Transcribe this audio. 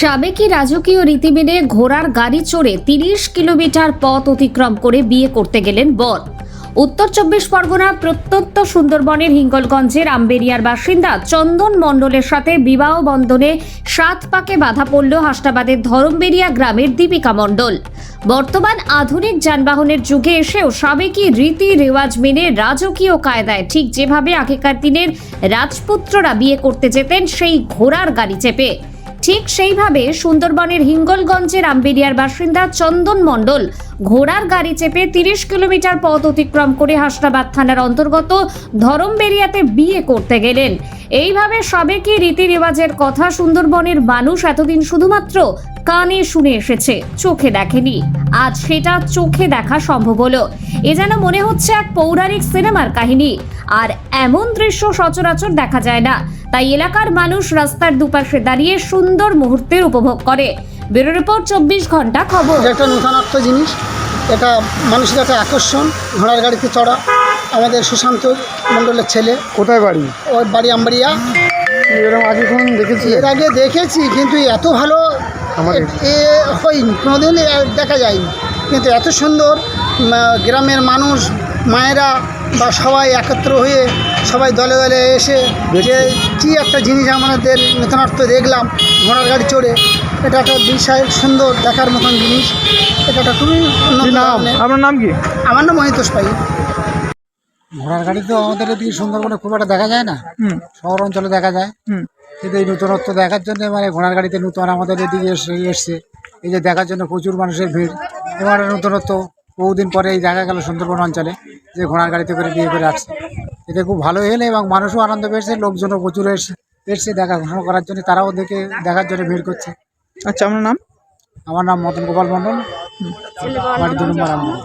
সাবেকি রাজকীয় রীতি মেনে ঘোড়ার গাড়ি চড়ে তিরিশ কিলোমিটার পথ অতিক্রম করে বিয়ে করতে গেলেন বর। উত্তর চব্বিশ পরগনা প্রত্যন্ত সুন্দরবনের হিঙ্গলগঞ্জের আম্বেরিয়ার বাসিন্দা চন্দন মণ্ডলের সাথে বিবাহ বন্ধনে সাত পাকে বাধা পড়ল হাসনাবাদের ধরমবেরিয়া গ্রামের দীপিকা মণ্ডল। বর্তমান আধুনিক যানবাহনের যুগে এসেও সাবেকি রীতি রেওয়াজ মেনে রাজকীয় কায়দায় ঠিক যেভাবে আগেকার দিনের রাজপুত্ররা বিয়ে করতে যেতেন, সেই ঘোড়ার গাড়ি চেপে। ঠিক সেইভাবে সুন্দরবনের হিঙ্গলগঞ্জের আম্বেরিয়ার বাসিন্দা চন্দন মণ্ডল ঘোড়ার গাড়ি চেপে তিরিশ কিলোমিটার পথ অতিক্রম করে হাসনাবাদ থানার অন্তর্গত ধরমবেরিয়াতে বিয়ে করতে গেলেন। এইভাবে সাবেকি রীতি রেওয়াজের কথা সুন্দরবনের মানুষ এতদিন শুধুমাত্র কানে শুনে এসেছে, চোখে দেখেনি। আজ সেটা চোখে দেখা সম্ভব হলো। এ যেন মনে হচ্ছে এক পৌরাণিক সিনেমার কাহিনী। আর এমন দৃশ্য সচরাচর দেখা যায় না। তাই এলাকার মানুষ রাস্তার দুপাশে দাঁড়িয়ে সুন্দর মুহূর্তের উপভোগ করে। ব্যুরো রিপোর্ট, চব্বিশ ঘণ্টা খবর। একটা নূতনত্ব জিনিস। এটা মানুষের একটা আকর্ষণ, ঘোড়ার গাড়িতে চড়া। আমাদের সুশান্ত মণ্ডলের ছেলে। কোথায় বাড়ি? ওর বাড়ি আম্বারিয়া এরকম আগে কোন দেখেছি এর আগে দেখেছি কিন্তু এত ভালো এ- হয়নি কোনোদিন দেখা যায়নি। কিন্তু এত সুন্দর গ্রামের মানুষ মায়েরা বা সবাই একত্র হয়ে সবাই দলে দলে এসে যে কী একটা জিনিস আমাদের নতুনত্ব দেখলাম ঘোড়ার গাড়ি চড়ে। এটা একটা বিশাল সুন্দর দেখার মতন জিনিস। এটা একটা খুবই নাম। আপনার নাম কি? আমার নাম মহিতোষ পাই ঘোড়ার গাড়ি তো আমাদের এদিকে সুন্দরবনে খুব একটা দেখা যায় না। শহর অঞ্চলে দেখা যায়। কিন্তু এই নতুনত্ব দেখার জন্য মানে ঘোড়ার গাড়িতে নতুন আমাদের এদিকে এসে এসছে। এই যে দেখার জন্য প্রচুর মানুষের ভিড়। এবার নতুনত্ব বহুদিন পরে এই দেখা গেল সুন্দরবন অঞ্চলে যে ঘোড়ার গাড়িতে করে বিয়ে করে আসছে। এতে খুব ভালো হলে এবং মানুষও আনন্দ পেয়েছে লোকজনও প্রচুর এসে এসছে দেখা ঘোষণা করার জন্য তারাও দেখে দেখার জন্য ভিড় করছে। আচ্ছা আপনার নাম? আমার নাম মদন গোপাল মণ্ডল। বাড়ি দু নম্বর আমবাড়ি।